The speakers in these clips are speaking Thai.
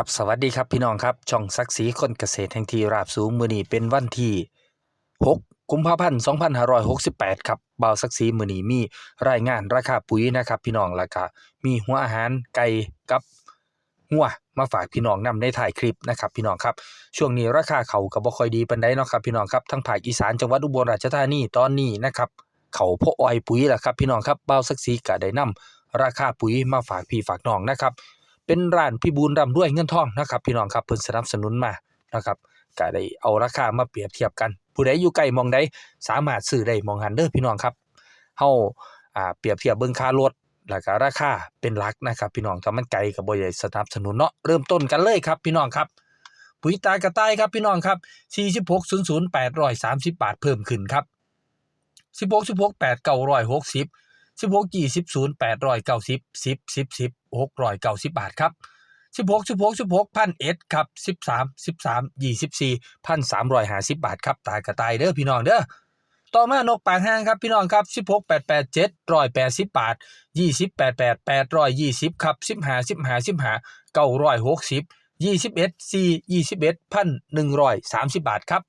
ครับสวัสดีครับพี่น้องครับ ช่องศักดิ์ศรีคนเกษตรแห่งทีราบสูงมือนีเป็นวันที่ 6 กุมภาพันธ์ 2568 ครับบ่าวศักดิ์ศรีมือนีมีรายงานราคาปุ๋ยนะครับพี่น้องแล้วก็มีหัวอาหารไก่กับหัวมาฝากพี่น้องนำในถ่ายคลิปนะครับพี่น้องครับช่วงนี้ราคาเขาก็บ่ค่อยดีปานใดเนาะครับพี่น้องครับทั้งภาคอีสานจังหวัดอุบลราชธานีตอนนี้นะครับเขาพออ้อยปุ๋ยแหละครับพี่น้องครับบ่าวศักดิ์ศรีก็ได้นำราคาปุ๋ยมาฝากพี่ฝากน้องนะครับ เป็นร้านพี่บูลร่ำด้วยเงินทองนะครับพี่น้องครับเพิ่นสนับสนุนมานะครับก็ได้เอาราคามาเปรียบเทียบกัน ผู้ใดอยู่ใกล้มองใดสามารถซื้อได้มองหันเด้อพี่น้องครับเฮาอ่าเปรียบเทียบเบิ่งค่ารถแล้วก็ราคาเป็นหลักนะครับพี่น้องถ้ามันไกลก็บ่ได้สนับสนุนเนาะเริ่มต้นกันเลยครับพี่น้องครับปุ๋ยตากระต่ายครับพี่น้องครับ4600 830 บาทเพิ่มขึ้นครับ 16 16 8 960 16 20 0 890 10 10 10 690บาทครับ16 16 16พันเอ็ดครับ13 13 24พัน350บาทครับตายกระตายเด้อพี่น้องเด้อต่อมานกปากห้างครับพี่น้องครับ16 88 780บาท20 88 820ครับ15 15 15 960 21 4 21พัน130บาทครับ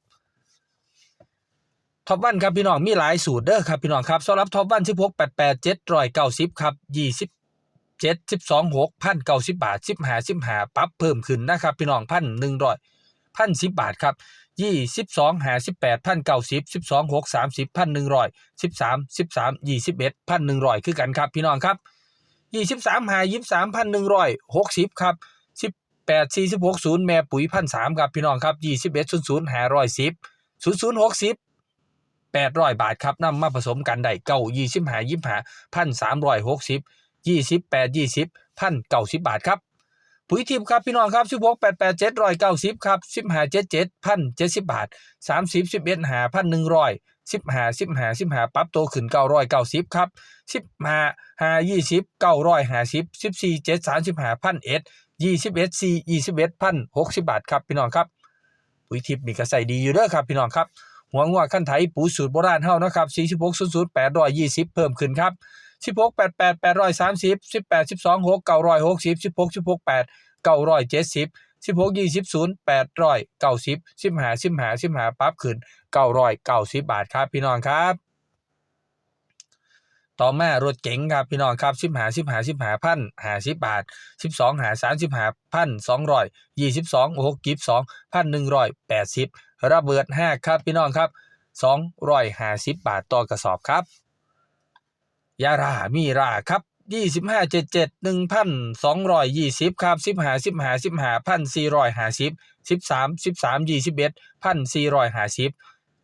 ท็อปวันครับพี่น้องมีหลายสูตรเด้อครับพี่น้องครับสำหรับท็อปวันสิบหกแปดแปดเจ็ดร้อยเก้าสิบครับยี่สิบเจ็ดสิบสองหกพันเก้าสิบบาทสิบห้าสิบห้าปรับเพิ่มขึ้นนะครับพี่น้องพันหนึ่งร้อยพันสิบบาทครับยี่สิบสองห้าสิบแปดพันเก้าสิบสิบสองหกสามสิบพันหนึ่งร้อยสิบสามสิบสามยี่สิบเอ็ดพันหนึ่งร้อยคือกันครับพี่น้องครับยี่สิบสามหายี่สามพันหนึ่งร้อยหกสิบครับสิบแปดสี่สิบหกศูนย์แม่ปุ๋ยพันสามครับพี่น้องครับยี่สิบเอ็ดศูนย์ศูนย์หาร้อยสิบศูนย์ศูนย์หกสิบ 800 บาทครับนำมาผสมกันได้เก้ายี่สิบหายี่หาพันสามร้อยหกสิบยี่สิบแปดยี่สิบพันเก้าสิบบาทครับปุ๋ยทิพย์ครับพี่น้องครับสิบหกแปดแปดเจ็ดร้อยเก้าสิบครับสิบห้าเจ็ดเจ็ดพันเจ็ดสิบบาทสามสิบสิบเอ็ดหาพันหนึ่งร้อยสิบห้าสิบห้าสิบห้าปรับโตขึ้นเก้าร้อยเก้าสิบครับสิบห้าห้ายี่สิบเก้าร้อยห้าสิบสิบสี่เจ็ดสามสิบห้าพันเอ็ดยี่สิบเอ็ดสี่ยี่สิบเอ็ดพันหกสิบบาทครับพี่น้องครับปุ๋ยทิพย์นี่ก็ใสดีอยู่เด้อครับพี่น้องครับ หัวงัวขั้นไถปูสูตรโบราณเฮานะครับ46 00 820 เพิ่มขึ้นครับ 16 88 830 18 12 6 960 16 16 8 970 16 20 0 890 15 15 15ปรับขึ้น990 บาทครับพี่น้องครับ ต่อมารถเก๋งครับพี่น้องครับสิบหาสิบหาสิบหาพันหาสิบบาทสิบสองหาสามสิบหาพันสองร้อยยี่สิบสองหกกิบสองพันหนึ่งร้อยแปดสิบระเบิดห้าครับพี่น้องครับสองร้อยห้าสิบบาทต่อกระสอบครับ ยารามีราครับยี่สิบห้าเจ็ดเจ็ดหนึ่งพันสองร้อยยี่สิบครับสิบหาสิบหาสิบหาพันสี่ร้อยห้าสิบสิบสามสิบสามยี่สิบเอ็ดพันสี่ร้อยห้าสิบ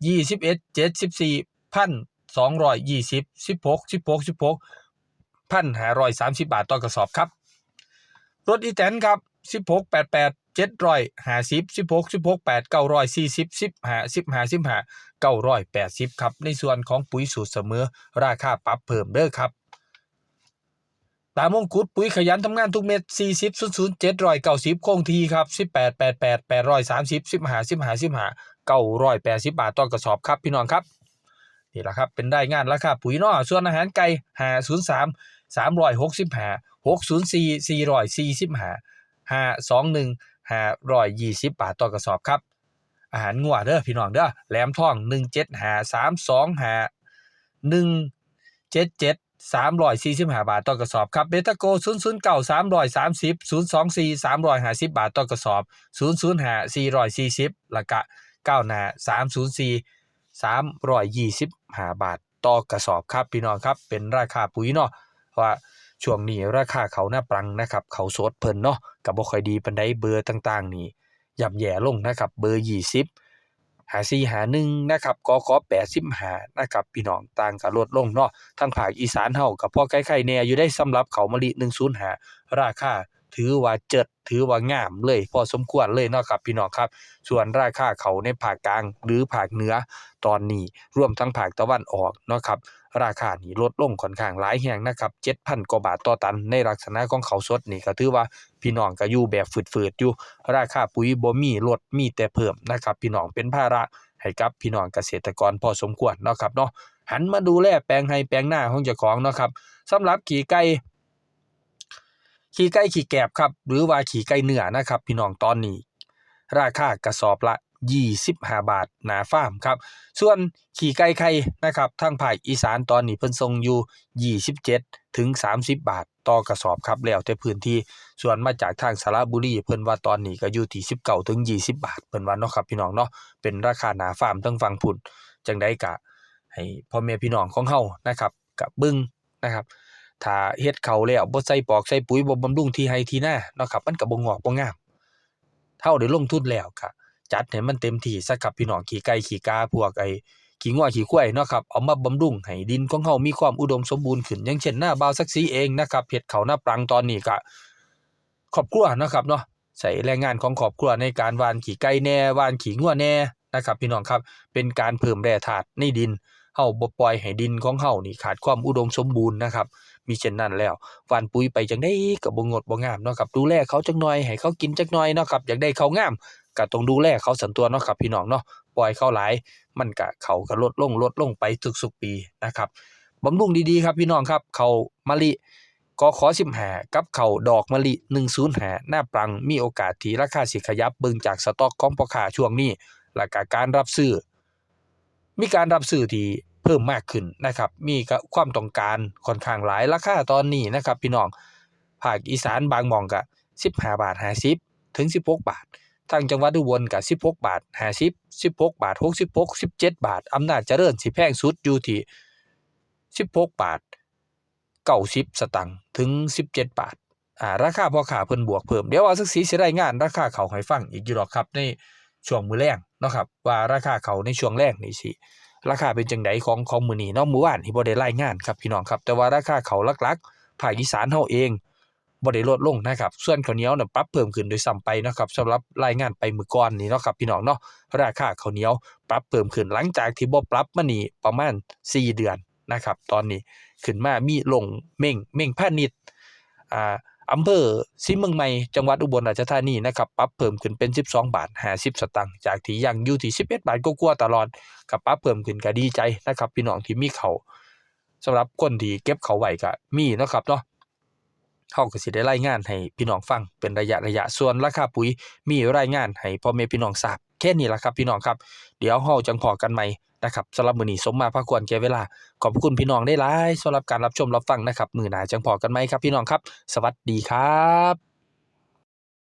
ยี่สิบเอ็ดเจ็ดสิบสี่พัน 220 16 16 16พัน530บาทต่อกระสอบครับ รถอีแตนครับ16 88 750 16 16 8 940 15 15 15 980ครับ ในส่วนของปุ๋ยสูตรเสมอ ราคาปรับเพิ่มเด้อครับตามงกุฎปุ๋ยขยันทำงานทุกเม็ด40 00 790คงทีครับ 18 88 830 15 15 15 980 บาทต่อกระสอบครับพี่น้องครับ นี่แหละครับ เป็นได้งานราคาปุ๋ยนอส่วนอาหารไก่หาศูนย์สามสามร้อยหกสิบหาหกศูนย์สี่สี่ร้อยสี่สิบหาห้าสองหนึ่งห้าร้อยยี่สิบบาทต่อกระสอบครับ อาหารงัวเด้อพี่น้องเด้อแหลมทองหนึ่งเจ็ดหาสามสองหาหนึ่งเจ็ดเจ็ดสามร้อยสี่สิบห้าบาทต่อกระสอบครับเบตาโกศูนย์ศูนย์เก้าสามร้อยสามสิบศูนย์สองสี่สามร้อยห้าสิบบาทต่อกระสอบศูนย์ศูนย์ห้าสี่ร้อยสี่สิบละกะเก้าหน้าสามศูนย์สี่ 325 บาท ต่อกระสอบครับพี่น้องครับเป็นราคาปุ๋ยเนาะว่าช่วงนี้ราคาเขาหน้าปรังนะครับเขาสดเพิ่นเนาะกับบ่ค่อยดีปานใดเบอร์ต่างๆ นี่ย่ำแย่ลงนะครับเบอร์ 20 หา4หา1นะครับกก85นะครับพี่น้องต่างก็ลดลงเนาะทางภาคอีสานเฮาก็พอใกล้ๆแน่อยู่ได้สำหรับเขามะลิ105ราคา ถือว่าเจิดถือว่างามเลย พอสมควรเลยเนาะครับพี่น้องครับ ส่วนราคาเขาในภาคกลางหรือภาคเหนือตอนนี้รวมทั้งภาคตะวันออกเนาะครับราคานี่ลดลงค่อนข้างหลายแห่งนะครับ7,000กว่าบาทต่อตัน ในลักษณะของเขาสดนี่ก็ถือว่าพี่น้องก็อยู่แบบฝืดๆอยู่ ราคาปุ๋ยบ่มีลดมีแต่เพิ่มนะครับพี่น้องเป็นภาระให้กับพี่น้องเกษตรกรพอสมควรเนาะครับเนาะหันมาดูแลแปลงให้แปลงหน้าของเจ้าของเนาะครับสำหรับขี่ไก่ ขี่ไก่ขี่แกบครับ หรือว่าขี่ไก่เนื้อนะครับ พี่น้องตอนนี้ ราคากระสอบละ 25 บาทหนาฟาร์มครับ ส่วนขี่ไก่ไข่นะครับทางภาคอีสานตอนนี้เพิ่นทรงอยู่ 27 ถึง 30 บาท ต่อกระสอบครับแล้วแต่พื้นที่ส่วนมาจากทางสระบุรีเพิ่นว่าตอนนี้ก็อยู่ที่19ถึง 20 บาทเพิ่นว่าเนาะครับพี่น้องเนาะเป็นราคาหนาฟาร์มทั้งฝั่งพุ่นจังไดก็ให้พ่อแม่พี่น้องของเฮานะครับกับบิ่งนะครับ ถ้าเฮ็ดเขาแล้วบ่ใส่ปอกใส่ปุ๋ยบ่บำรุงที่ให้ที่นาเนาะครับ มันก็บ่งอกบ่งามเฮาได้ลงทุนแล้วก็จัดให้มันเต็มที่ซะครับพี่น้องขี้ไก่ขี้กาพวกไอ้ขี้งัวขี้ควายเนาะครับเอามาบำรุงให้ดินของเฮามีความอุดมสมบูรณ์ขึ้นอย่างเช่นหน้าบาวสักสีเองนะครับเฮ็ดเขาหน้าปรังตอนนี้ก็ครอบครัวนะครับเนาะใส่แรงงานของครอบครัวในการวานขี้ไก่แน่วานขี้งัวแน่นะครับ พี่น้องครับเป็นการเพิ่มแร่ธาตุในดิน เฮาบ่ปล่อยให้ดินของเฮานี่ขาดความอุดมสมบูรณ์นะครับมีเช่นนั้นแล้วหว่านปุ๋ยไปจังได้ก็บ่งดบ่งามเนาะครับดูแลเขาจักหน่อยให้เขากินจักหน่อยเนาะครับอยากได้เขางามก็ต้องดูแลเขาสันตัวเนาะครับพี่น้องเนาะปล่อยเขาหลาย มันก็เขาก็ลดลงลดลงไปทุกๆปีนะครับบำรุงดีๆครับพี่น้องครับเขามะลิกขอ15กับเขาดอกมะลิ105หน้าปรังมีโอกาสที่ราคาสิขยับเบิ่งจากสต็อกของพ่อค้าช่วงนี้แล้วก็การรับซื้อ มีการรับซื้อที่ เพิ่มมากขึ้นนะครับ มีก็ความต้องการค่อนข้างหลายราคาตอนนี้นะครับพี่น้องภาคอีสานบางหม่องก็15 บาท50ถึง 16 บาททางจังหวัดอุบลก็16 บาท50 16 บาท 66 17 บาท อำนาจเจริญสิแพงสุดอยู่ที่16 บาท 90 สตังค์ถึง 17 บาทอ่าราคาพ่อค้าเพิ่นบวกเพิ่มเดี๋ยวเอาสักสีสิรายงาน ราคาเขาให้ฟังอีกอยู่ดอกครับในช่วงมือแลงเนาะครับว่าราคาเขาในช่วงแรกนี่สิ ราคาเป็นจังไดของของมื้อนี้เนาะมื้อวานที่บ่ได้รายงานครับพี่น้องครับ แต่ว่าราคาเขาวหลักๆภาคอีสานเฮาเองบ่ได้ลดลงนะครับ ส่วนข้าวเหนียวน่ะปรับเพิ่มขึ้นโดยซ้ำไปนะครับสำหรับรายงานไปมื้อก่อนนี่เนาะครับพี่น้องเนาะราคาข้าวเหนียวปรับเพิ่มขึ้นหลังจากที่บ่ปรับมานี่ประมาณ 4 เดือนนะครับ ตอนนี้ขึ้นมามีลงเม่งเม่งพาณิชย์อ่า อำเภอศรีเมืองใหม่จังหวัดอุบลราชธานีนะครับปรับเพิ่มขึ้นเป็น 12 บาท 50 สตางค์จากที่ยังอยู่ที่ 11 บาทกว่าๆตลอดกับปรับเพิ่มขึ้นก็ดีใจนะครับ พี่น้องที่มีเขาวสำหรับคนที่เก็บเขาไว้ก็มีนะครับเนาะเฮาก็สิได้รายงานให้พี่น้องฟังเป็นระยะระยะส่วนราคาปุ๋ยมีรายงานให้พ่อแม่พี่น้องทราบแค่นี้ละครับพี่น้องครับ เดี๋ยวเฮาจังพอกันใหม่นะครับสำหรับมือนี้สมมาพระควรแก่เวลา ขอบคุณพี่น้องได้หลายสำหรับการรับชมรับฟังนะครับ มือหนาจังพอกันไหมครับพี่น้องครับ สวัสดีครับ